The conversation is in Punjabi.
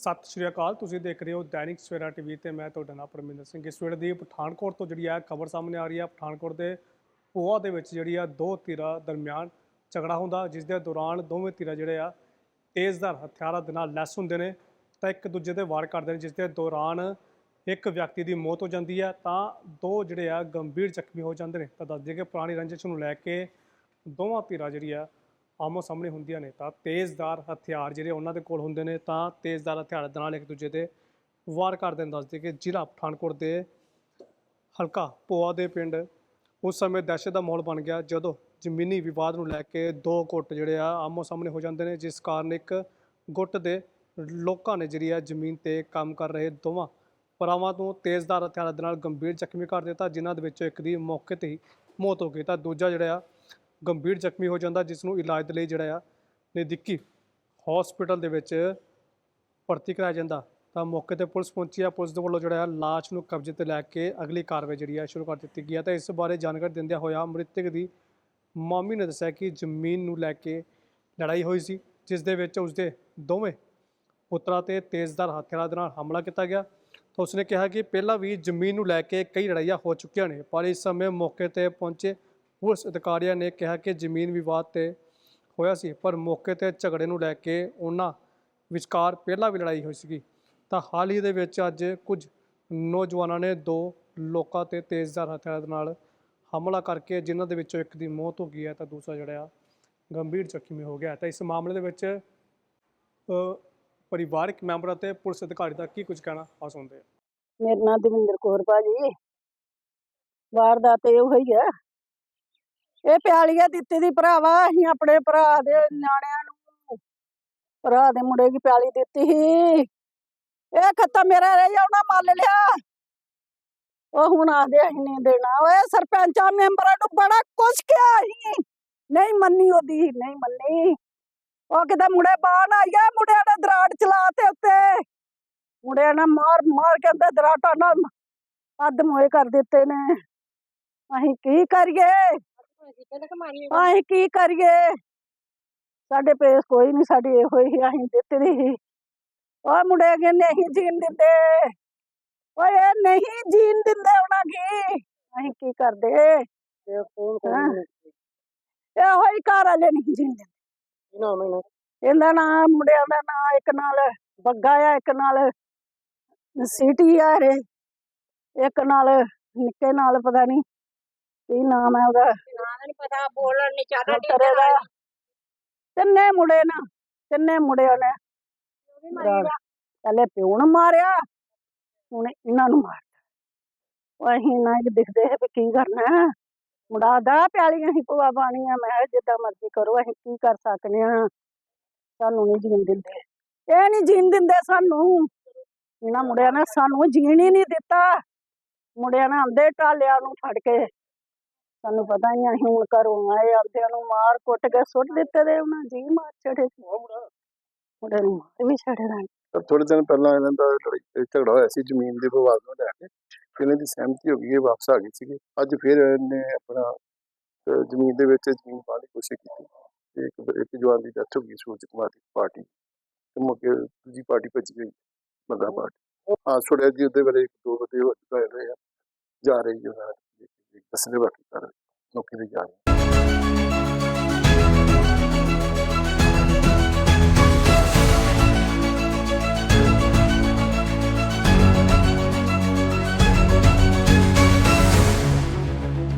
ਸਤਿ ਸ਼੍ਰੀ ਅਕਾਲ, ਤੁਸੀਂ ਦੇਖ ਰਹੇ ਹੋ ਦੈਨਿਕ ਸਵੇਰਾ ਟੀਵੀ ਤੇ ਮੈਂ ਤੁਹਾਡਾ ਨਾਮ ਪਰਮਿੰਦਰ ਸਿੰਘ। ਇਸ ਵੇਲੇ ਦੀ ਪਠਾਨਕੋਟ ਤੋਂ ਜਿਹੜੀ ਆ ਖਬਰ ਸਾਹਮਣੇ ਆ ਰਹੀ ਹੈ ਪਠਾਨਕੋਟ ਦੇ ਪੋਆ ਦੇ ਵਿੱਚ ਜਿਹੜੀ ਆ ਦੋ ਧਿਰਾਂ ਦਰਮਿਆਨ ਝਗੜਾ ਹੁੰਦਾ, ਜਿਸ ਦੇ ਦੌਰਾਨ ਦੋਵੇਂ ਧਿਰਾਂ ਜਿਹੜੇ ਆ ਤੇਜ਼ਧਾਰ ਹਥਿਆਰਾਂ ਦੇ ਨਾਲ ਲੈਸ ਹੁੰਦੇ ਨੇ, ਤਾਂ ਇੱਕ ਦੂਜੇ ਤੇ ਵਾਰ ਕਰਦੇ ਨੇ, ਜਿਸ ਦੇ ਦੌਰਾਨ ਇੱਕ ਵਿਅਕਤੀ ਦੀ ਮੌਤ ਹੋ ਜਾਂਦੀ ਹੈ ਤਾਂ ਦੋ ਜਿਹੜੇ ਆ ਗੰਭੀਰ ਜ਼ਖਮੀ ਹੋ ਜਾਂਦੇ ਨੇ। ਤਾਂ ਦੱਸ ਦਈਏ ਕਿ ਪੁਰਾਣੀ ਰੰਜਿਸ਼ ਨੂੰ ਲੈ ਕੇ ਦੋਵਾਂ ਧਿਰਾਂ ਜਿਹੜੀ ਆ ਆਮੋ ਸਾਹਮਣੇ ਹੁੰਦੀਆਂ ਨੇ। ਤਾਂ ਤੇਜ਼ਦਾਰ ਹਥਿਆਰ ਜਿਹੜੇ ਉਹਨਾਂ ਦੇ ਕੋਲ ਹੁੰਦੇ ਨੇ, ਤਾਂ ਤੇਜ਼ਦਾਰ ਹਥਿਆਰ ਦੇ ਨਾਲ ਇੱਕ ਦੂਜੇ ਦੇ ਵਾਰ ਕਰਦੇ ਨੇ ਦੱਸਦੇ ਕਿ ਜ਼ਿਲ੍ਹਾ ਪਠਾਨਕੋਟ ਦੇ ਹਲਕਾ ਪੋਆ ਦੇ ਪਿੰਡ ਉਸ ਸਮੇਂ ਦਹਿਸ਼ਤ ਦਾ ਮਾਹੌਲ ਬਣ ਗਿਆ, ਜਦੋਂ ਜ਼ਮੀਨੀ ਵਿਵਾਦ ਨੂੰ ਲੈ ਕੇ ਦੋ ਗੁੱਟ ਜਿਹੜੇ ਆ ਆਮੋ ਸਾਹਮਣੇ ਹੋ ਜਾਂਦੇ ਨੇ, ਜਿਸ ਕਾਰਨ ਇੱਕ ਗੁੱਟ ਦੇ ਲੋਕਾਂ ਨੇ ਜਿਹੜੀ ਆ ਜ਼ਮੀਨ ਤੇ ਕੰਮ ਕਰ ਰਹੇ ਦੋਵਾਂ ਭਰਾਵਾਂ ਤੋਂ ਤੇਜ਼ਦਾਰ ਹਥਿਆਰਾਂ ਦੇ ਨਾਲ ਗੰਭੀਰ ਜ਼ਖਮੀ ਕਰ ਦਿੱਤਾ, ਜਿਨ੍ਹਾਂ ਦੇ ਵਿੱਚੋਂ ਇੱਕ ਦੀ ਮੌਕੇ ਤੇ ਹੀ ਮੌਤ ਹੋ ਗਈ। ਤਾਂ ਦੂਜਾ ਜਿਹੜਾ ਆ ਗੰਭੀਰ ਜ਼ਖਮੀ ਹੋ ਜਾਂਦਾ, ਜਿਸ ਨੂੰ ਇਲਾਜ ਦੇ ਲਈ ਜਿਹੜਾ ਆ ਨਜ਼ਦੀਕੀ ਹਸਪੀਟਲ ਦੇ ਵਿੱਚ ਭਰਤੀ ਕਰਾਇਆ ਜਾਂਦਾ। ਤਾਂ ਮੌਕੇ ਤੇ ਪੁਲਿਸ ਪਹੁੰਚੀ ਆ। ਪੁਲਿਸ ਦੇ ਵੱਲੋਂ ਜਿਹੜਾ ਆ ਲਾਸ਼ ਨੂੰ ਕਬਜ਼ੇ ਤੇ ਲੈ ਕੇ ਅਗਲੀ ਕਾਰਵਾਈ ਜਿਹੜੀ ਆ ਸ਼ੁਰੂ ਕਰ ਦਿੱਤੀ ਗਈ ਹੈ ਤਾਂ ਇਸ ਬਾਰੇ ਜਾਣਕਾਰੀ ਦਿੰਦਿਆਂ ਹੋਇਆ ਮ੍ਰਿਤਕ ਦੀ ਮਾਮੀ ਨੇ ਦੱਸਿਆ ਕਿ ਜ਼ਮੀਨ ਨੂੰ ਲੈ ਕੇ ਲੜਾਈ ਹੋਈ ਸੀ, ਜਿਸ ਦੇ ਵਿੱਚ ਉਸਦੇ ਦੋਵੇਂ ਪੁੱਤਰਾਂ ਤੇ ਤੇਜ਼ਦਾਰ ਹਥਿਆਰਾਂ ਦੇ ਨਾਲ ਹਮਲਾ ਕੀਤਾ ਗਿਆ। ਤਾਂ ਉਸਨੇ ਕਿਹਾ ਕਿ ਪਹਿਲਾਂ ਵੀ ਜ਼ਮੀਨ ਨੂੰ ਲੈ ਕੇ ਕਈ ਲੜਾਈਆਂ ਹੋ ਚੁੱਕੀਆਂ ਨੇ, ਪਰ ਇਸ ਸਮੇਂ ਮੌਕੇ ਤੇ ਪਹੁੰਚੇ ਪੁਲਿਸ ਅਧਿਕਾਰੀਆਂ ਨੇ ਕਿਹਾ ਕਿ ਜ਼ਮੀਨ ਵਿਵਾਦ ਤੇ ਹੋਇਆ ਸੀ, ਪਰ ਮੌਕੇ ਤੇ ਝਗੜੇ ਨੂੰ ਲੈ ਕੇ ਉਹਨਾਂ ਵਿਚਕਾਰ ਪਹਿਲਾਂ ਵੀ ਲੜਾਈ ਹੋਈ ਸੀਗੀ। ਤਾਂ ਹਾਲ ਹੀ ਦੇ ਵਿੱਚ ਅੱਜ ਕੁਝ ਨੌਜਵਾਨਾਂ ਨੇ ਦੋ ਲੋਕਾਂ ਤੇ ਤੇਜ਼ਧਾਰ ਹਥਿਆਰਾਂ ਨਾਲ ਹਮਲਾ ਕਰਕੇ ਜਿਨ੍ਹਾਂ ਦੇ ਵਿੱਚੋਂ ਇੱਕ ਦੀ ਮੌਤ ਹੋ ਗਈ ਹੈ, ਤਾਂ ਦੂਸਰਾ ਜਿਹੜਾ ਆ ਗੰਭੀਰ ਜ਼ਖਮੀ ਹੋ ਗਿਆ ਹੈ। ਤਾਂ ਇਸ ਮਾਮਲੇ ਦੇ ਵਿੱਚ ਪਰਿਵਾਰਕ ਮੈਂਬਰਾਂ ਤੇ ਪੁਲਿਸ ਅਧਿਕਾਰੀ ਦਾ ਕੀ ਕੁਝ ਕਹਿਣਾ ਆ ਸੁਣਦੇ ਹਾਂ। ਮੇਰਾ ਨਾਮ ਦਵਿੰਦਰ ਕੌਰ ਭਾਜੀ। ਵਾਰਦਾਤ ਇਹੋ ਹੀ ਆ। ਇਹ ਪਿਆਲੀਆ ਦਿੱਤੀ ਦੀ ਭਰਾਵਾ, ਅਸੀਂ ਆਪਣੇ ਭਰਾ ਦੇ ਨਿਆਣਿਆਂ ਨੂੰ। ਭਰਾ ਦੇ ਮੁੰਡੇ ਦੀ ਪਿਆਲੀ ਦਿੱਤੀ ਸੀ। ਇਹ ਖੱਤਾ ਮੇਰਾ ਰਹਿ ਜਾ ਉਹਨਾਂ ਮੰਨ ਲਿਆ। ਉਹ ਹੁਣ ਆਦੇ ਅਸੀਂ ਨਹੀਂ ਦੇਣਾ। ਓਏ ਸਰਪੰਚਾਂ, ਮੈਂਬਰਾਂ ਨੂੰ ਬੜਾ ਕੁਛ ਕਿਹਾ ਅਸੀਂ ਨਹੀਂ ਮੰਨੀ ਉਹਦੀ, ਨਹੀਂ ਮੰਨੀ। ਉਹ ਕਿਤੇ ਮੁੰਡੇ ਬਾਹਰ ਆ ਗਿਆ ਮੁੰਡਿਆਂ ਨੇ ਦਰਾੜ ਚਲਾਤੇ ਉੱਤੇ। ਮੁੰਡਿਆਂ ਨੇ ਮਾਰ ਮਾਰ ਕੇ ਅੰਦਰ ਦਰਾਟਾਂ ਨਾਲ ਅੱਧ ਮੋਏ ਕਰ ਦਿੱਤੇ ਨੇ। ਅਸੀਂ ਕੀ ਕਰੀਏ? ਅਸੀਂ ਕੀ ਕਰੀਏ? ਸਾਡੇ ਪੇਸ ਕੋਈ ਨਹੀਂ ਸਾਡੀ ਇਹੋ ਹੀ ਅਸੀਂ ਦਿੱਤੇ ਦੀ ਓਏ ਮੁੰਡੇ ਅਗੇ ਨਹੀਂ ਜੀਣ ਦਿੰਦੇ। ਓਏ ਇਹ ਨਹੀਂ ਜੀਣ ਦਿੰਦੇ ਉਹਨਾਂ ਕੀ ਅਸੀਂ ਕੀ ਕਰਦੇ? ਇਹ ਕੌਣ। ਕੌਣ ਨੇ ਇਹੋ ਹੀ ਘਰ ਵਾਲੇ ਨਹੀਂ ਜੀਣ ਦਿੰਦੇ। ਇਹਨਾਂ ਮੈਨੂੰ ਇਹਦਾ ਨਾਂ। ਮੁੰਡਿਆਂ ਦਾ ਨਾਂ ਇੱਕ ਨਾਲ ਬੱਗਾ ਆ ਇੱਕ ਨਾਲ ਸਿਟੀ ਆ ਰੇ ਇੱਕ ਨਾਲ ਨਿੱਕੇ ਨਾਲ ਪਤਾ ਨਹੀਂ ਕੀ ਨਾਮ ਹੈ ਉਹਦਾ? ਨਾਂ ਨਹੀਂ ਪਤਾ ਬੋਲਣ ਨਹੀਂ ਚਾਹਦਾ ਤਿੰਨੇ ਮੁੰਡੇ ਨਾ ਤਿੰਨੇ ਮੁੰਡਿਆਂ ਨੇ ਪਹਿਲੇ ਪਿਓ ਨੂੰ ਮਾਰਿਆ ਹੁਣ ਇਹਨਾਂ ਨੂੰ ਮਾਰ ਉਹ ਅਸੀਂ ਨਾ ਇਹ ਦਿਖਦੇ ਹੈ ਵੀ ਕੀ ਕਰਨਾ। ਮੁੰਡਾ ਦਾ ਪਿਆਲੀਆਂ ਹੀ ਪਵਾ ਬਾਣੀਆਂ ਮੈਂ ਜਿੱਦਾਂ ਮਰਜ਼ੀ ਕਰੋ ਅਸੀਂ ਕੀ ਕਰ ਸਕਨੇ ਆ ਸਾਨੂੰ ਨਹੀਂ ਜੀਣ ਦਿੰਦੇ। ਇਹ ਨਹੀਂ ਜੀਣ ਦਿੰਦੇ ਸਾਨੂੰ। ਇਹਨਾਂ ਮੁੰਡਿਆਂ ਨੇ ਸਾਨੂੰ ਜੀਣ ਹੀ ਨਹੀਂ ਦਿੱਤਾ। ਮੁੰਡਿਆਂ ਨੇ ਆਂਦੇ ਟਾਲਿਆਂ ਨੂੰ ਫੜ ਕੇ ਸਾਨੂੰ ਪਤਾ ਹੀ ਆ, ਅਸੀਂ ਹੁਣ ਘਰੋਂ ਆਏ ਆਂਦਿਆਂ ਨੂੰ ਮਾਰ ਕੁੱਟ ਕੇ ਸੁੱਟ ਦਿੱਤੇ ਦੇ ਉਹਨਾਂ ਜੀ ਮਾਰ ਛੜੇ ਮੁੰਡੇ ਨੂੰ ਮਾਰ ਵੀ ਛੜੇ ਦਾ ਤਾਂ ਥੋੜੇ ਦਿਨ ਪਹਿਲਾਂ ਇਹਨਾਂ ਦਾ ਲੜਾਈ ਝਗੜਾ ਹੋਇਆ ਸੀ ਜ਼ਮੀਨ ਦੇ ਵਿਵਾਦ ਨੂੰ ਲੈ ਕੇ ਇਹਨਾਂ ਦੀ ਸਹਿਮਤੀ ਹੋ ਗਈ, ਇਹ ਵਾਪਸ ਆ ਗਏ ਸੀਗੇ। ਅੱਜ ਫਿਰ ਇਹਨੇ ਆਪਣਾ ਜ਼ਮੀਨ ਦੇ ਵਿੱਚ ਜ਼ਮੀਨ ਪਾਉਣ ਦੀ ਕੋਸ਼ਿਸ਼ ਕੀਤੀ। ਇੱਕ ਇੱਕ ਜਵਾਨ ਦੀ ਡੈਥ ਹੋ ਗਈ, ਸੂਰਜ ਕੁਮਾਰ ਦੀ ਪਾਰਟੀ। ਤੇ ਮੁੱਕੇ ਦੂਜੀ ਪਾਰਟੀ ਭੱਜ ਗਈ ਬੰਦਾ ਪਾਰਟੀ। ਹਾਂ ਛੋੜਿਆ ਜੀ, ਉਹਦੇ ਵੇਲੇ ਇੱਕ ਦੋ ਵਜੇ ਹੋ ਚੁੱਕੇ ਰਹੇ ਆ, ਜਾ ਰਹੀ ਉਹਨਾਂ ਦੱਸਣੇ ਬਾਕੀ ਕਰ ਨੌਕਰੀ ਤੇ ਜਾ ਰਹੇ